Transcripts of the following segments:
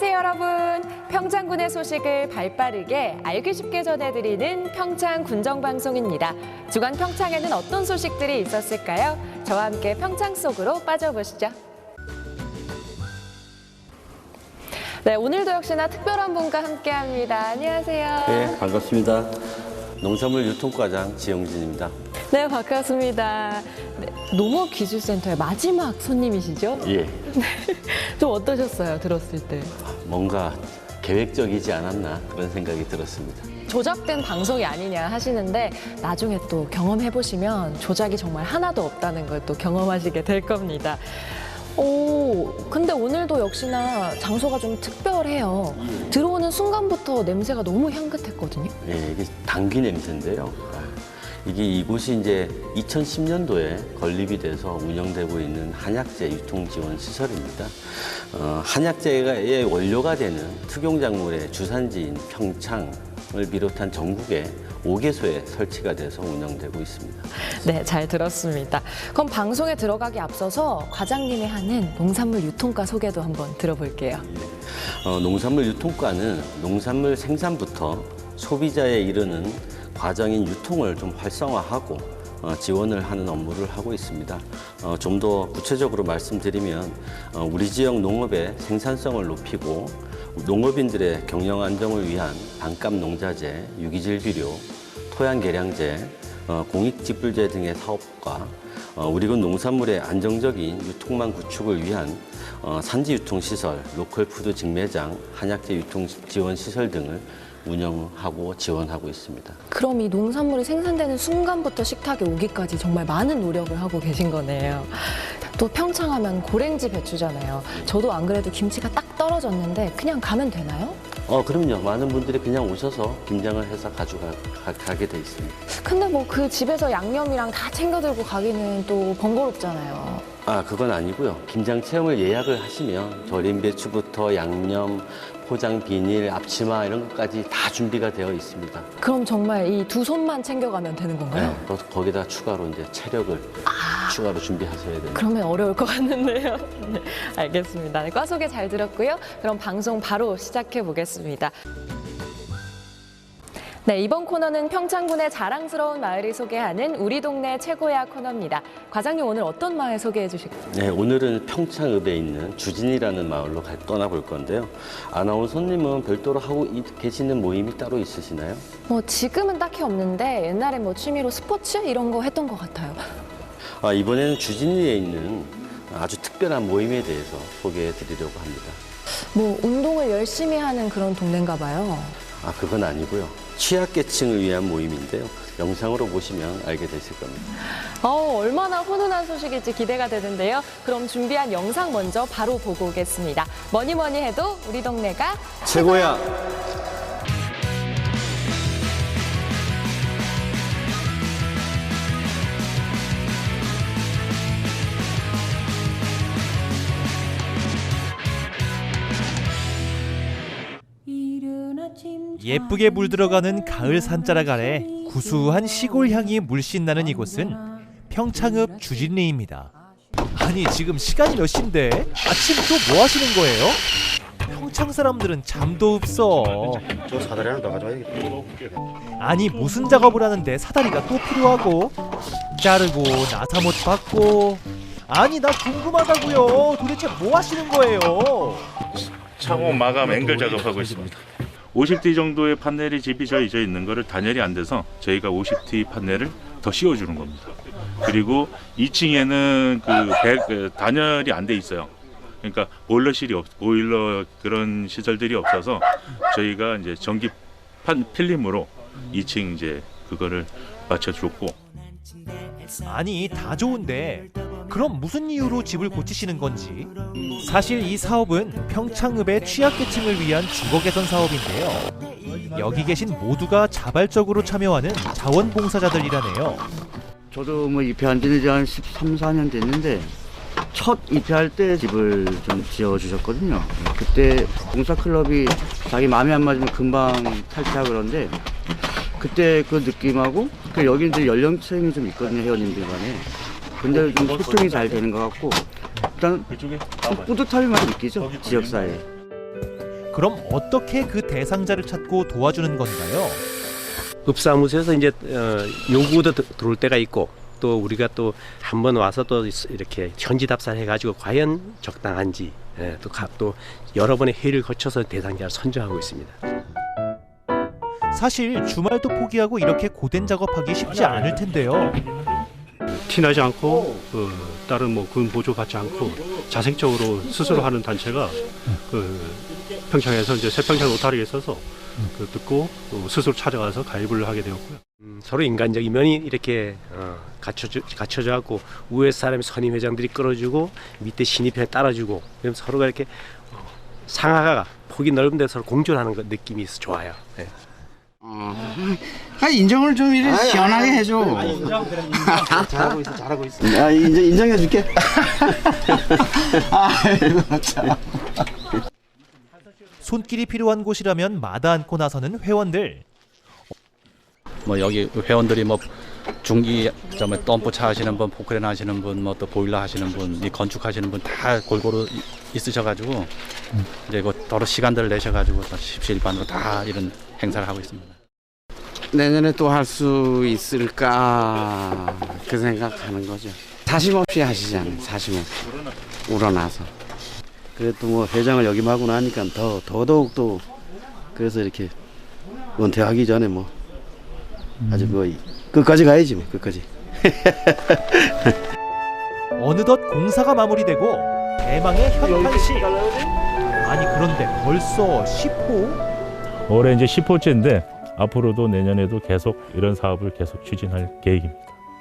안녕하세요, 여러분. 평창군의 소식을 발빠르게 알기 쉽게 전해드리는 평창 군정 방송입니다. 주간 평창에는 어떤 소식들이 있었을까요? 저와 함께 평창 속으로 빠져보시죠. 네, 오늘도 역시나 특별한 분과 함께합니다. 안녕하세요. 네, 반갑습니다. 농산물 유통과장 지영진입니다. 네, 반갑습니다. 네, 농업기술센터의 마지막 손님이시죠? 예, 좀 어떠셨어요, 들었을 때? 뭔가 계획적이지 않았나 그런 생각이 들었습니다. 조작된 방송이 아니냐 하시는데 나중에 또 경험해 보시면 조작이 정말 하나도 없다는 걸 또 경험하시게 될 겁니다. 오, 근데 오늘도 역시나 장소가 좀 특별해요. 들어오는 순간부터 냄새가 너무 향긋했거든요. 예, 이게 당귀 냄새인데요. 아, 이게 이곳이 이제 2010년도에 건립이 돼서 운영되고 있는 한약재 유통지원 시설입니다. 어, 한약재의 원료가 되는 특용작물의 주산지인 평창을 비롯한 전국에 5개소에 설치가 돼서 운영되고 있습니다. 네, 잘 들었습니다. 그럼 방송에 들어가기 앞서서 과장님이 하는 농산물 유통가 소개도 한번 들어볼게요. 어, 농산물 유통과는 농산물 생산부터 소비자에 이르는 과정인 유통을 좀 활성화하고 어, 지원을 하는 업무를 하고 있습니다. 어, 좀더 구체적으로 말씀드리면 어, 우리 지역 농업의 생산성을 높이고 농업인들의 경영 안정을 위한 반값 농자재, 유기질 비료, 토양 개량제, 어, 공익직불제 등의 사업과 어, 우리군 농산물의 안정적인 유통망 구축을 위한 어, 산지 유통 시설, 로컬 푸드 직매장, 한약재 유통 지원 시설 등을 운영하고 지원하고 있습니다. 그럼 이 농산물이 생산되는 순간부터 식탁에 오기까지 정말 많은 노력을 하고 계신 거네요. 또 평창하면 고랭지 배추잖아요. 저도 안 그래도 김치가 딱 떨어졌는데 그냥 가면 되나요? 어, 그럼요. 많은 분들이 그냥 오셔서 김장을 해서 가져가 가, 게돼 있습니다. 근데 뭐 그 집에서 양념이랑 다 챙겨 들고 가기는 또 번거롭잖아요. 아, 그건 아니고요. 김장 체험을 예약을 하시면 절임 배추부터 양념, 포장 비닐, 앞치마 이런 것까지 다 준비가 되어 있습니다. 그럼 정말 이 두 손만 챙겨가면 되는 건가요? 네, 또 거기다 추가로 이제 체력을 추가로 준비하셔야 됩니다. 그러면 어려울 것 같는데요. 네, 알겠습니다. 네, 과 소개 잘 들었고요. 그럼 방송 바로 시작해 보겠습니다. 네, 이번 코너는 평창군의 자랑스러운 마을을 소개하는 우리 동네 최고야 코너입니다. 과장님 오늘 어떤 마을 소개해 주실까요? 네, 오늘은 평창읍에 있는 주진이라는 마을로 가- 떠나볼 건데요. 아나운서님은 별도로 하고 이- 계시는 모임이 따로 있으시나요? 뭐 지금은 딱히 없는데 옛날에 뭐 취미로 스포츠 이런 거 했던 것 같아요. 아, 이번에는 주진이에 있는 아주 특별한 모임에 대해서 소개해 드리려고 합니다. 뭐 운동을 열심히 하는 그런 동네인가 봐요. 아, 그건 아니고요. 취약계층을 위한 모임인데요. 영상으로 보시면 알게 되실 겁니다. 어, 얼마나 훈훈한 소식일지 기대가 되는데요. 그럼 준비한 영상 먼저 바로 보고 오겠습니다. 뭐니 뭐니 해도 우리 동네가 최고야! 예쁘게 물들어가는 가을 산자락 아래 구수한 시골 향이 물씬 나는 이곳은 평창읍 주진리입니다. 아니 지금 시간이 몇 시인데 아침 또 뭐 하시는 거예요? 평창 사람들은 잠도 없어. 저 사다리 하나 더 가져와야겠다. 아니 무슨 작업을 하는데 사다리가 또 필요하고 자르고 나사못 받고 아니 나 궁금하다고요. 도대체 뭐 하시는 거예요? 창호 마감 앵글 작업하고 있습니다. 50T 정도의 판넬이 집이 저희 저 있는 거를 단열이 안 돼서 저희가 50T 판넬을 더 씌워주는 겁니다. 그리고 2층에는 그, 배- 그 단열이 안 돼 있어요. 그러니까 보일러실이 없, 보일러 그런 시설들이 없어서 저희가 이제 전기 판 필름으로 2층 이제 그거를 맞춰줬고 아니 다 좋은데 그럼 무슨 이유로 집을 고치시는 건지? 사실 이 사업은 평창읍의 취약계층을 위한 주거 개선 사업인데요. 여기 계신 모두가 자발적으로 참여하는 자원봉사자들이라네요. 저도 뭐 입회한 지는 이제 한 13, 14년 됐는데 첫 입회할 때 집을 좀 지어주셨거든요. 그때 봉사클럽이 자기 마음에 안 맞으면 금방 탈퇴하고 그러는데 그때 그 느낌하고 그 여기 이제 연령층이 좀 있거든요 회원님들 간에 근데 좀 소통이 잘 되는 것 같고 일단 좀 뿌듯함이 많이 느끼죠 지역사회에 그럼 어떻게 그 대상자를 찾고 도와주는 건가요? 읍사무소에서 이제 어, 요구도 들- 들어올 때가 있고 또 우리가 또 한 번 와서 또 이렇게 현지 답사를 해가지고 과연 적당한지 예, 또, 가- 또 여러 번의 회의를 거쳐서 대상자를 선정하고 있습니다. 사실 주말도 포기하고 이렇게 고된 작업하기 쉽지 않을 텐데요. 티나지 않고 그 다른 뭐 군 보조 받지 않고 자생적으로 스스로 하는 단체가 그 평창에서 이제 새평창 로타리에 있어서 그 듣고 또 스스로 찾아가서 가입을 하게 되었고요. 음, 서로 인간적인 면이 이렇게 어, 갖춰져, 갖춰져 갖고 위에 사람이 선임 회장들이 끌어주고 밑에 신입회 따라주고 그럼 서로가 이렇게 어, 상하가 폭이 넓은 데 서로 공존하는 그 느낌이 있어 좋아요. 예. 아, 인정을 좀 이래 시원하게 해줘. 잘하고 있어, 잘하고 있어. 아, 인정, 인정해 줄게. 손길이 필요한 곳이라면 마다 않고 나서는 회원들. 뭐 여기 회원들이 뭐 중기 점에 덤프차 하시는 분, 포크레인 하시는 분, 뭐 또 보일러 하시는 분, 이 건축 하시는 분 다 골고루 이- 있으셔가지고 이제 그 더러 시간들을 내셔가지고 다 십시일반으로 다 이런 행사를 하고 있습니다. 내년에 또 할 수 있을까 그 생각하는 거죠. 사심 없이 하시잖아요. 사심 없이 우러나서. 그래도 뭐 회장을 역임하고 나니까 더, 더더욱 또 그래서 이렇게 은퇴하기 전에 뭐 아주 뭐 이- 끝까지 가야지 뭐 끝까지. 어느덧 공사가 마무리되고 대망의 현판식. 아니 그런데 벌써 10호? 올해 이제 10호째인데 앞으로도 내년에도 계속 이런 사업을 계속 추진할 계획입니다.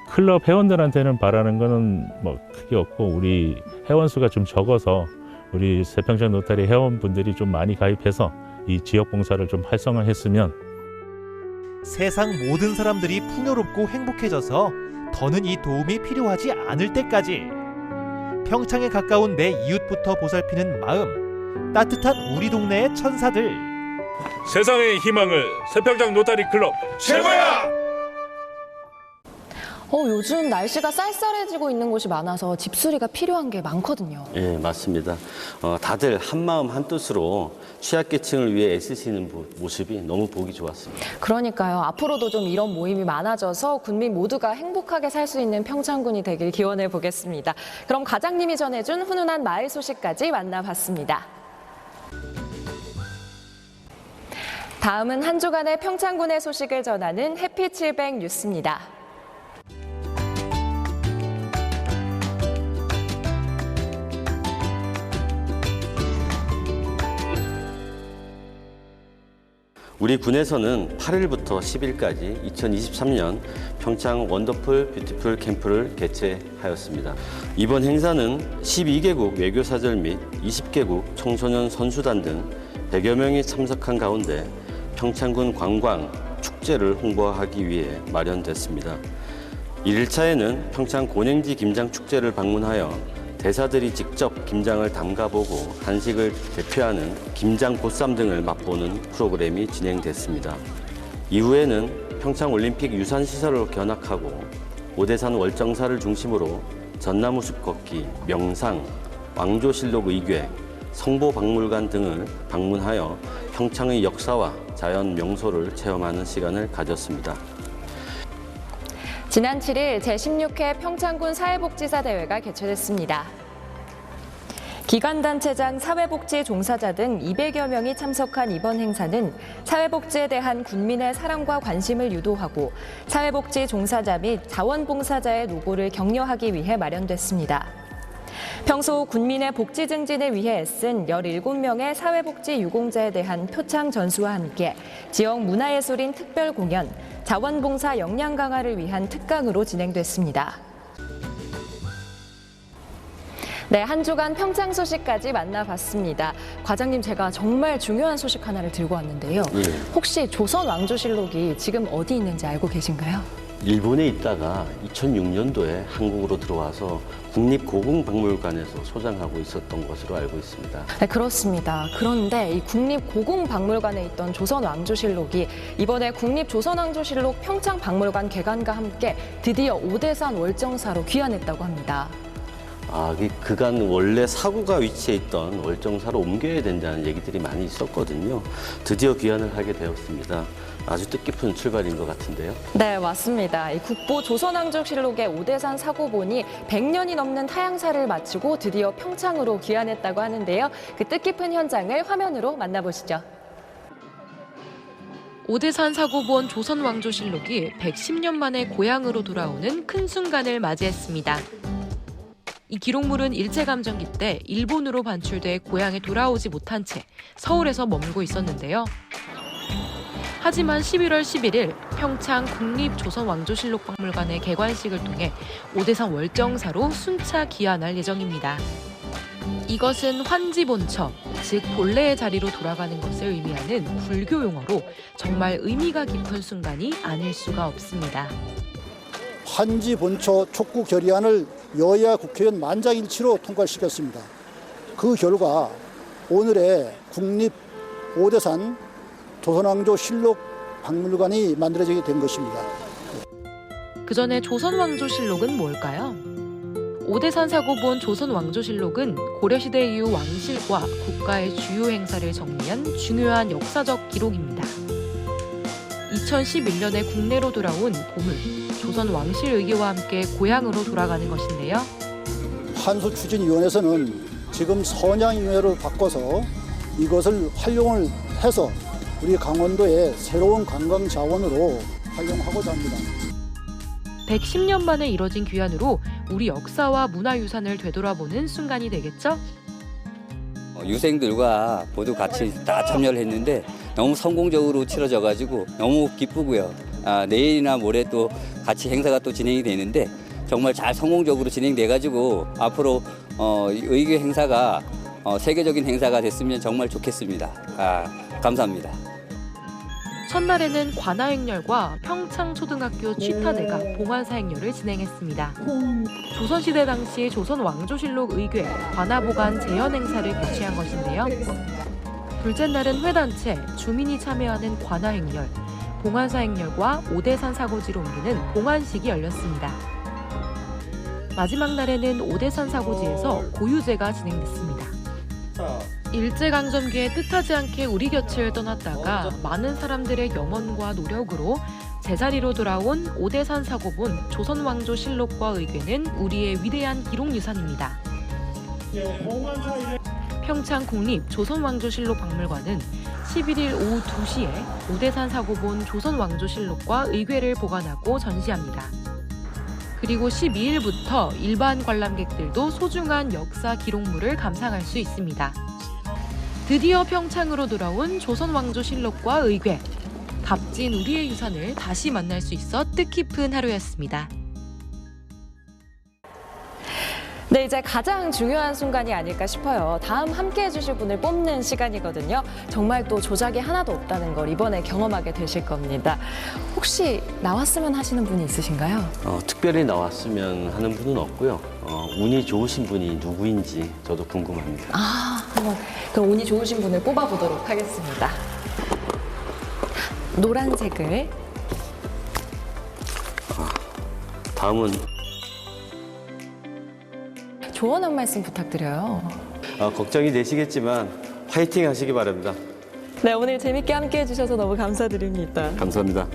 클럽 회원들한테는 바라는 거는 뭐 크게 없고 우리 회원 수가 좀 적어서 우리 세평창 노타리 회원분들이 좀 많이 가입해서 이 지역 봉사를 좀 활성화했으면 세상 모든 사람들이 풍요롭고 행복해져서 더는 이 도움이 필요하지 않을 때까지 평창에 가까운 내 이웃부터 보살피는 마음 따뜻한 우리 동네의 천사들 세상의 희망을 세평창 노타리 클럽 최고야! 어, 요즘 날씨가 쌀쌀해지고 있는 곳이 많아서 집수리가 필요한 게 많거든요. 예, 맞습니다. 어, 다들 한 마음 한 뜻으로 취약계층을 위해 애쓰시는 모- 모습이 너무 보기 좋았습니다. 그러니까요. 앞으로도 좀 이런 모임이 많아져서 군민 모두가 행복하게 살 수 있는 평창군이 되길 기원해 보겠습니다. 그럼 과장님이 전해준 훈훈한 마을 소식까지 만나봤습니다. 다음은 한 주간의 평창군의 소식을 전하는 해피칠백 뉴스입니다. 우리 군에서는 8일부터 10일까지 2023년 평창 원더풀 뷰티풀 캠프를 개최하였습니다. 이번 행사는 12개국 외교사절 및 20개국 청소년 선수단 등 100여 명이 참석한 가운데 평창군 관광 축제를 홍보하기 위해 마련됐습니다. 1일차에는 평창 고냉지 김장 축제를 방문하여 대사들이 직접 김장을 담가보고 한식을 대표하는 김장 보쌈 등을 맛보는 프로그램이 진행됐습니다. 이후에는 평창 올림픽 유산 시설을 견학하고 오대산 월정사를 중심으로 전나무 숲 걷기, 명상, 왕조실록 의궤, 성보박물관 등을 방문하여 평창의 역사와 자연 명소를 체험하는 시간을 가졌습니다. 지난 7일 제16회 평창군 사회복지사 대회가 개최됐습니다. 기관단체장, 사회복지 종사자 등 200여 명이 참석한 이번 행사는 사회복지에 대한 군민의 사랑과 관심을 유도하고 사회복지 종사자 및 자원봉사자의 노고를 격려하기 위해 마련됐습니다. 평소 군민의 복지 증진을 위해 애쓴 17명의 사회복지 유공자에 대한 표창 전수와 함께 지역 문화예술인 특별 공연, 자원봉사 역량 강화를 위한 특강으로 진행됐습니다. 네, 한 주간 평창 소식까지 만나봤습니다. 과장님, 제가 정말 중요한 소식 하나를 들고 왔는데요. 예. 혹시 조선 왕조실록이 지금 어디 있는지 알고 계신가요? 일본에 있다가 2006년도에 한국으로 들어와서 국립고궁박물관에서 소장하고 있었던 것으로 알고 있습니다. 네, 그렇습니다. 그런데 이 국립고궁박물관에 있던 조선왕조실록이 이번에 국립조선왕조실록 평창박물관 개관과 함께 드디어 오대산 월정사로 귀환했다고 합니다. 아, 그- 그간 원래 사고가 위치해 있던 월정사로 옮겨야 된다는 얘기들이 많이 있었거든요. 드디어 귀환을 하게 되었습니다. 아주 뜻깊은 출발인 것 같은데요. 네, 맞습니다. 이 국보 조선왕족실록의 오대산 사고본이 100년이 넘는 타향사를 마치고 드디어 평창으로 귀환했다고 하는데요. 그 뜻깊은 현장을 화면으로 만나보시죠. 오대산 사고본 조선왕조실록이 110년 만에 고향으로 돌아오는 큰 순간을 맞이했습니다. 이 기록물은 일제감정기 때 일본으로 반출돼 고향에 돌아오지 못한 채 서울에서 머물고 있었는데요. 하지만 11월 11일 평창 국립조선왕조실록박물관의 개관식을 통해 오대산 월정사로 순차 귀환할 예정입니다. 이것은 환지 본처, 즉 본래의 자리로 돌아가는 것을 의미하는 불교 용어로 정말 의미가 깊은 순간이 아닐 수가 없습니다. 환지 본처 촉구 결의안을 여야 국회의원 만장일치로 통과시켰습니다. 그 결과 오늘의 국립 오대산 조선왕조 실록 박물관이 만들어지게 된 것입니다. 그 전에 조선왕조 실록은 뭘까요? 오대산 사고 본 조선왕조 실록은 고려시대 이후 왕실과 국가의 주요 행사를 정리한 중요한 역사적 기록입니다. 2011년에 국내로 돌아온 보물, 조선 왕실 의궤와 함께 고향으로 돌아가는 것인데요. 환수 추진위원회에서는 지금 선양위회로 바꿔서 이것을 활용을 해서 우리 강원도의 새로운 관광 자원으로 활용하고자 합니다. 110년 만에 이뤄진 귀환으로 우리 역사와 문화유산을 되돌아보는 순간이 되겠죠? 어, 유생들과 모두 같이 다 참여를 했는데 너무 성공적으로 치러져 가지고 너무 기쁘고요. 아, 내일이나 모레 또 같이 행사가 또 진행이 되는데 정말 잘 성공적으로 진행돼 가지고 앞으로 어, 이 의궤 행사가 어, 세계적인 행사가 됐으면 정말 좋겠습니다. 아, 감사합니다. 첫날에는 관아행렬과 평창초등학교 취타대가 봉환사행렬을 진행했습니다. 조선시대 당시 조선 왕조실록 의궤 관아보관 재현 행사를 개최한 것인데요. 둘째 날은 회단체, 주민이 참여하는 관아행렬, 봉환사행렬과 오대산 사고지로 옮기는 봉환식이 열렸습니다. 마지막 날에는 오대산 사고지에서 고유제가 진행됐습니다. 일제강점기에 뜻하지 않게 우리 곁을 떠났다가 많은 사람들의 염원과 노력으로 제자리로 돌아온 오대산 사고본 조선왕조 실록과 의궤는 우리의 위대한 기록 유산입니다. 평창 국립 조선왕조실록 박물관은 11일 오후 2시에 오대산 사고본 조선왕조실록과 의궤를 보관하고 전시합니다. 그리고 12일부터 일반 관람객들도 소중한 역사 기록물을 감상할 수 있습니다. 드디어 평창으로 돌아온 조선 왕조 실록과 의궤. 값진 우리의 유산을 다시 만날 수 있어 뜻깊은 하루였습니다. 네, 이제 가장 중요한 순간이 아닐까 싶어요. 다음 함께 해주실 분을 뽑는 시간이거든요. 정말 또 조작이 하나도 없다는 걸 이번에 경험하게 되실 겁니다. 혹시 나왔으면 하시는 분이 있으신가요? 어, 특별히 나왔으면 하는 분은 없고요. 어, 운이 좋으신 분이 누구인지 저도 궁금합니다. 아, 한번 그럼 운이 좋으신 분을 뽑아보도록 하겠습니다. 노란색을 다음은 조언 한 말씀 부탁드려요. 어, 걱정이 되시겠지만 화이팅 하시기 바랍니다. 네, 오늘 재밌게 함께 해주셔서 너무 감사드립니다. 감사합니다.